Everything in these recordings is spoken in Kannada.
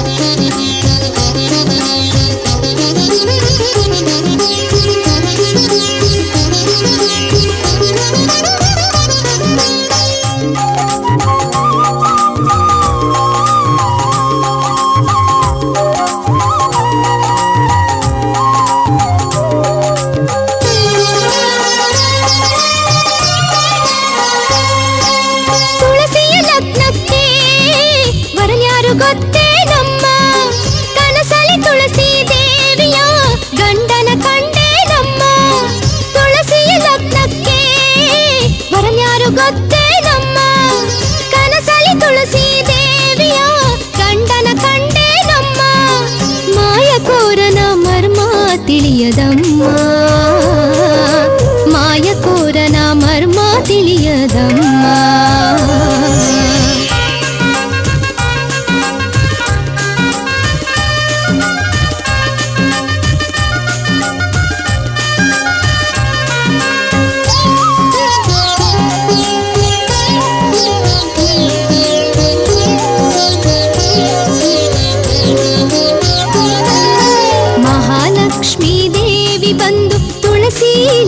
ತುಳಸಿಯ ತಿಳಿಯದಮ್ಮ ಮಾಯಕೋರನ ಮರ್ಮ ತಿಳಿಯದಮ್ಮ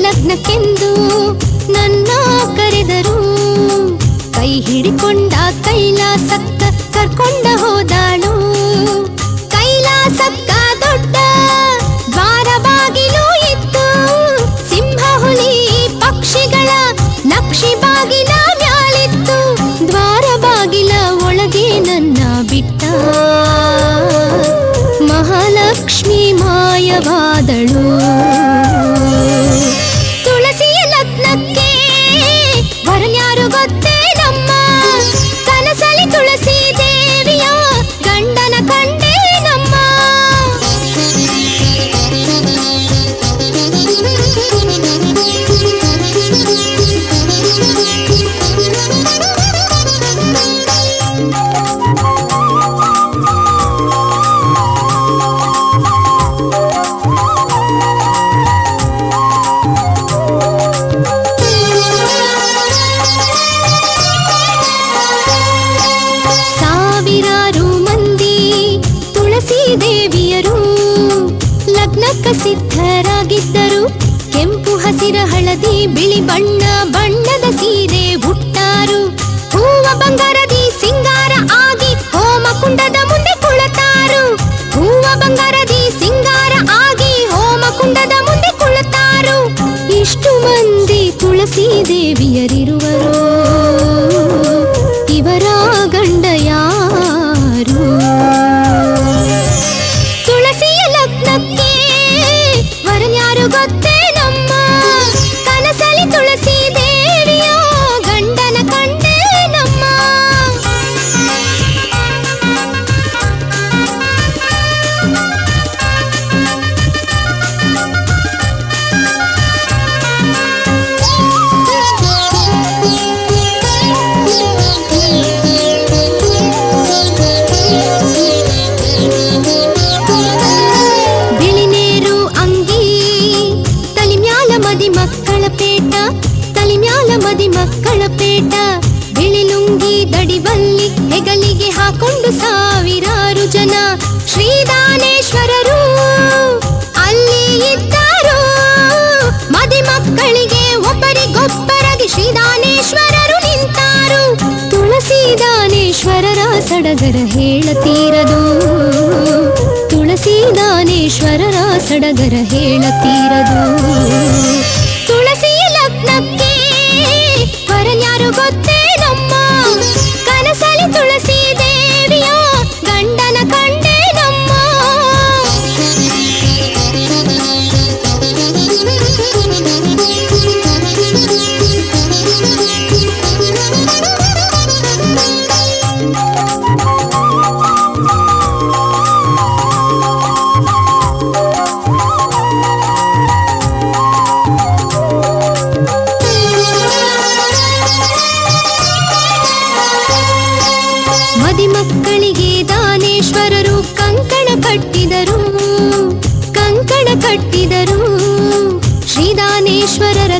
ಲಗ್ನಕ್ಕೆಂದು ನನ್ನ ಬಿಳಿ ಬಣ್ಣ, ಬಣ್ಣದ ಸೀರೆ ಹುಟ್ಟಾರು. ಹೂವ ಬಂಗಾರದಿ ಸಿಂಗಾರ ಆಗಿ ಹೋಮ ಕುಂಡದ ಮುಂದೆ ಕುಳತಾರು. ಹೂವ ಬಂಗಾರದಿ ಸಿಂಗಾರ ಆಗಿ ಹೋಮ ಕುಂಡದ ಮುಂದೆ ಕುಳತಾರು. ಇಷ್ಟು ಮಂದಿ ತುಳಸಿ ದೇವಿಯರಿರುವರು. ಇವರ ತಲಿಮ್ಯಾಲ ಮದಿ ಮಕ್ಕಳ ಪೇಟ, ಬಿಳಿ ಲುಂಗಿ ದಡಿಬಲ್ಲಿ ಹೆಗಲಿಗೆ ಹಾಕೊಂಡು ಸಾವಿರಾರು ಜನ ಶ್ರೀದಾನೇಶ್ವರರು. ಅಲ್ಲಿ ಇದ್ದರು ಮದಿ ಮಕ್ಕಳಿಗೆ ಒಬ್ಬರಿಗೊಬ್ಬರಾಗಿ ಶ್ರೀದಾನೇಶ್ವರರು ನಿಂತಾರು. ತುಳಸಿದಾನೇಶ್ವರರ ಸಡಗರ ಹೇಳತೀರದು. ತುಳಸಿದಾನೇಶ್ವರರ ಸಡಗರ ಹೇಳತೀರದು. ವರನ್ಯಾರು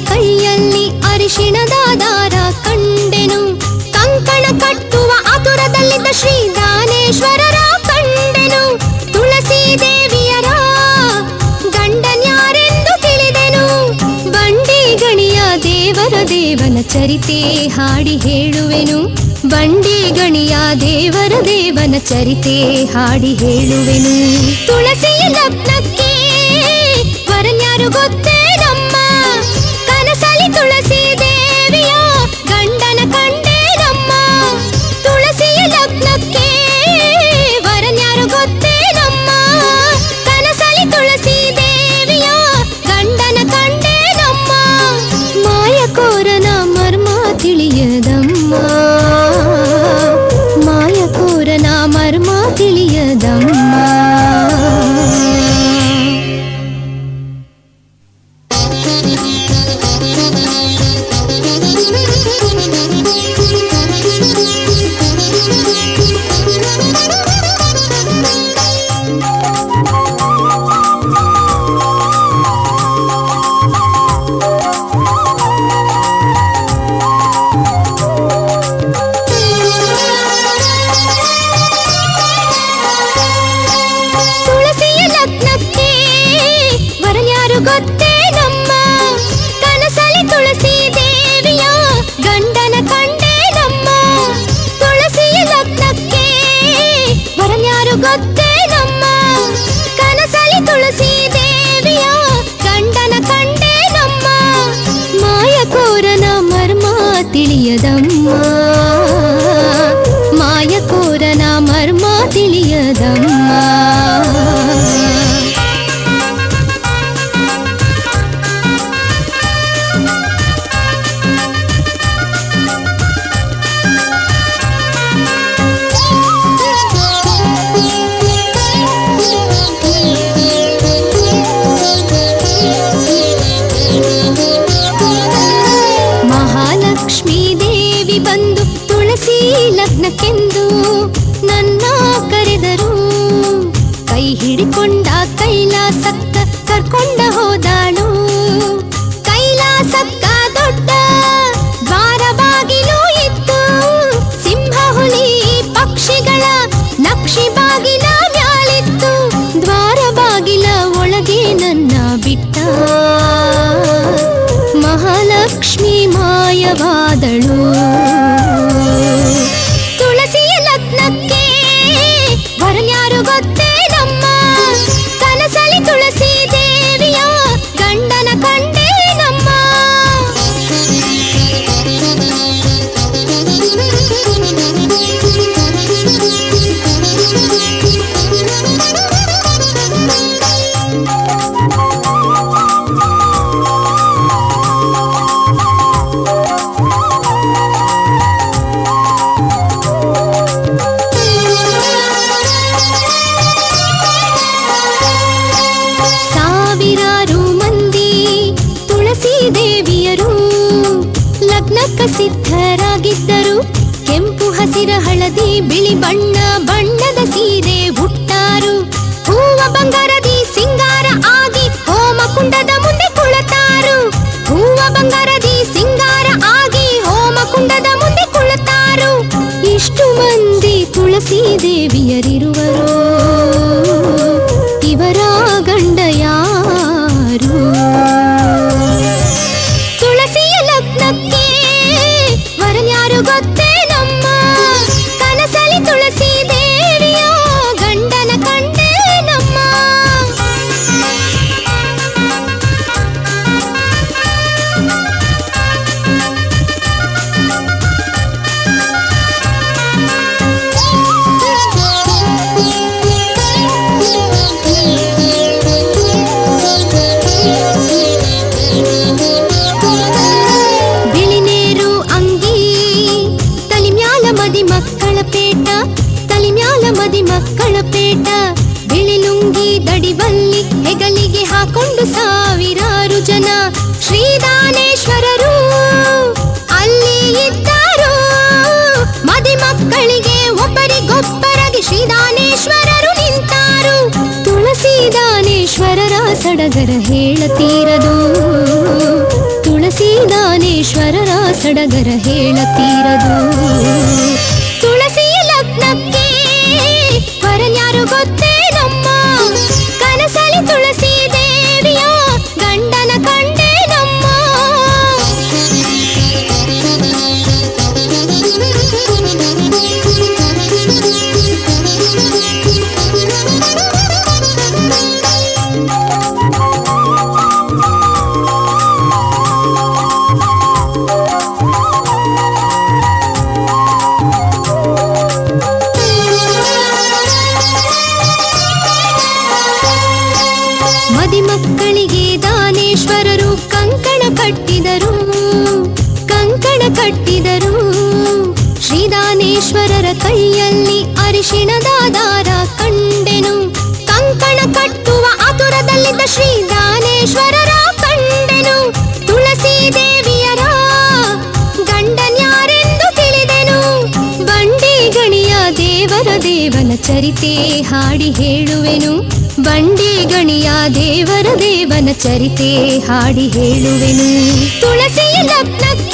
ಕೈಯಲ್ಲಿ ಅರಿಶಿಣದ ದಾರ ಕಂಡೆನು. ಕಂಕಣ ಕಟ್ಟುವ ಆತುರದಲ್ಲಿದ್ದ ಶ್ರೀ ದಾನೇಶ್ವರರ ಕಂಡೆನು. ತುಳಸಿ ದೇವಿಯರ ಗಂಡನ್ಯಾರೆಂದು ತಿಳಿದೆನು. ಬಂಡಿ ಗಣಿಯ ದೇವರ ದೇವನ ಚರಿತೆ ಹಾಡಿ ಹೇಳುವೆನು. ಬಂಡಿ ಗಣಿಯ ದೇವರ ದೇವನ ಚರಿತೆ ಹಾಡಿ ಹೇಳುವೆನು. ತುಳಸಿ ಲಗ್ನಕ್ಕೆ ವರನ್ಯಾರು ಗೊತ್ತು తీయదం ಓಡಿ ಬಂದು ತುಳಸಿ ಲಗ್ನಕ್ಕೆಂದು ನನ್ನ ಕರೆದರು. ಕೈ ಹಿಡಿಕೊಂಡ ಕೈಲಾಸಕ್ಕ ಕರ್ಕೊಂಡ ಹೋದಾಳು. ದೇವಿಯರು ಲಗ್ನಕ್ಕ ಸಿದ್ಧರಾಗಿದ್ದರು ಕೆಂಪು ಹಸಿರ ಹಳದಿ, ಬಿಳಿ ಬಣ್ಣ, ಬಣ್ಣದ ಸೀರೆ ಹುಟ್ಟಾರು ಹೂವ ಬಂಗಾರದಿ, ಸಿಂಗಾರ ಆಗಿ ಹೋಮ ಕುಂಡದ ಮುಂದೆ ಕುಳತಾರು. ಹೂವ ಬಂಗಾರದಿ, ಸಿಂಗಾರ ಆಗಿ, ಹೋಮ ಕುಂಡದ ಮುಂದೆ ಕುಳತಾರು. ಇಷ್ಟು ಮಂದಿ ತುಳಸಿ ದೇವಿಯರಿರುವರು. ಹಾಕೊಂಡು ಸಾವಿರಾರು ಜನ ಶ್ರೀದಾನೇಶ್ವರರು. ಅಲ್ಲಿ ಇದ್ದರು ಮದಿ ಮಕ್ಕಳಿಗೆ ಒಬ್ಬರಿಗೊಬ್ಬರಾಗಿ ಶ್ರೀದಾನೇಶ್ವರರು ನಿಂತಾರು. ತುಳಸಿ ದಾನೇಶ್ವರರ ಸಡಗರ ಹೇಳತೀರದು. ತುಳಸಿ ದಾನೇಶ್ವರರ ಸಡಗರ ಹೇಳತೀರದು. ಅರಿಶಿಣದ ಕಂಡೆನು. ಕಂಕಣ ಕಟ್ಟುವ ಆತುರದಲ್ಲಿದ್ದ ಶ್ರೀ ದಾನೇಶ್ವರರ ಕಂಡೆನು. ತುಳಸಿ ದೇವಿಯರ ಗಂಡನ್ಯಾರೆಂದು ತಿಳಿದೆನು. ಬಂಡಿ ಗಣಿಯ ದೇವರ ದೇವನ ಚರಿತೆ ಹಾಡಿ ಹೇಳುವೆನು. ಬಂಡಿ ಗಣಿಯ ದೇವರ ದೇವನ ಚರಿತೆ ಹಾಡಿ ಹೇಳುವೆನು. ತುಳಸಿಯ ಲಗ್ನಕ್ಕೆ